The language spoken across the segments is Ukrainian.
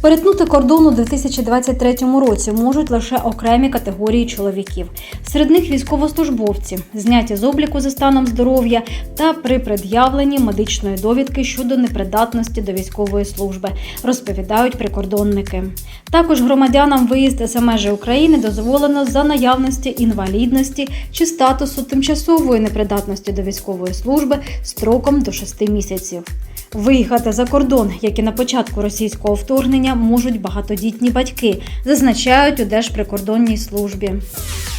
Перетнути кордон у 2023 році можуть лише окремі категорії чоловіків. Серед них військовослужбовці, зняті з обліку за станом здоров'я та при пред'явленні медичної довідки щодо непридатності до військової служби, розповідають прикордонники. Також громадянам виїзд за межі України дозволено за наявності інвалідності чи статусу тимчасової непридатності до військової служби строком до 6 місяців. Виїхати за кордон, як і на початку російського вторгнення, можуть багатодітні батьки, зазначають у Держприкордонній службі.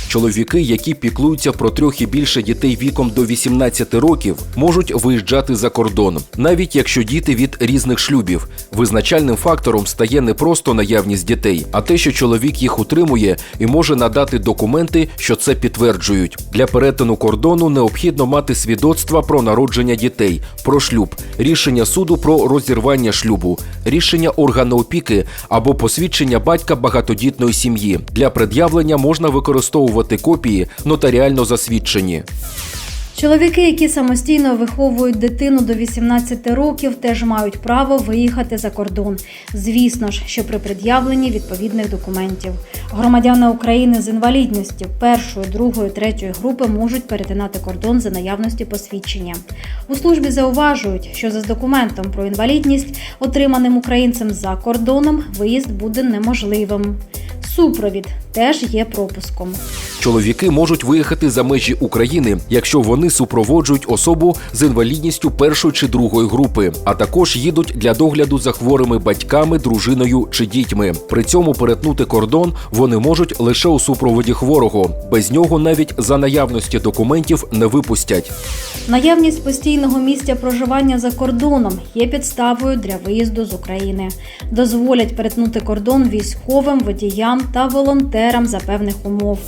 Чоловіки, які піклуються про трьох і більше дітей віком до 18 років, можуть виїжджати за кордон, навіть якщо діти від різних шлюбів. Визначальним фактором стає не просто наявність дітей, а те, що чоловік їх утримує і може надати документи, що це підтверджують. Для перетину кордону необхідно мати свідоцтва про народження дітей, про шлюб, рішення суду про розірвання шлюбу, рішення органу опіки або посвідчення батька багатодітної сім'ї. Для пред'явлення можна використовувати копії нотаріально засвідчені. Чоловіки, які самостійно виховують дитину до 18 років, теж мають право виїхати за кордон. Звісно ж, що при пред'явленні відповідних документів. Громадяни України з інвалідністю першої, другої, третьої групи можуть перетинати кордон за наявності посвідчення. У службі зауважують, що за документом про інвалідність, отриманим українцем за кордоном, виїзд буде неможливим. Супровід теж є пропуском. Чоловіки можуть виїхати за межі України, якщо вони супроводжують особу з інвалідністю першої чи другої групи, а також їдуть для догляду за хворими батьками, дружиною чи дітьми. При цьому перетнути кордон вони можуть лише у супроводі хворого. Без нього навіть за наявності документів не випустять. Наявність постійного місця проживання за кордоном є підставою для виїзду з України. Дозволять перетнути кордон військовим, водіям та волонтерам за певних умов.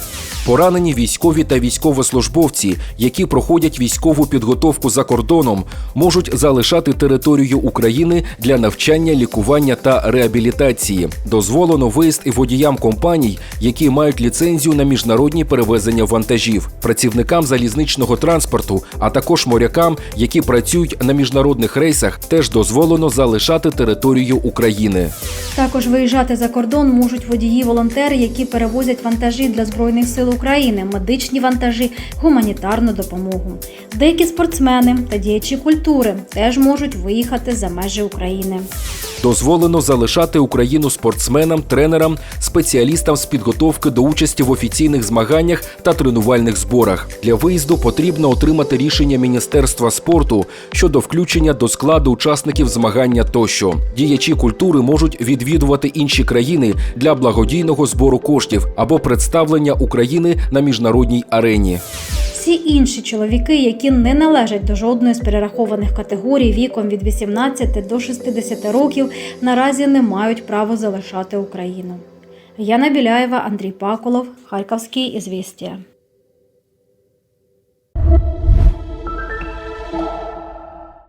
Поранені військові та військовослужбовці, які проходять військову підготовку за кордоном, можуть залишати територію України для навчання, лікування та реабілітації. Дозволено виїзд і водіям компаній, які мають ліцензію на міжнародні перевезення вантажів, працівникам залізничного транспорту, а також морякам, які працюють на міжнародних рейсах, теж дозволено залишати територію України. Також виїжджати за кордон можуть водії-волонтери, які перевозять вантажі для збройних сил України, медичні вантажі, гуманітарну допомогу. Деякі спортсмени та діячі культури теж можуть виїхати за межі України. Дозволено залишати Україну спортсменам, тренерам, спеціалістам з підготовки до участі в офіційних змаганнях та тренувальних зборах. Для виїзду потрібно отримати рішення Міністерства спорту щодо включення до складу учасників змагання тощо. Діячі культури можуть відвідувати інші країни для благодійного збору коштів або представлення України на міжнародній арені. Всі інші чоловіки, які не належать до жодної з перерахованих категорій віком від 18 до 60 років, наразі не мають права залишати Україну. Яна Біляєва, Андрій Паколов, Харківський ізвістія.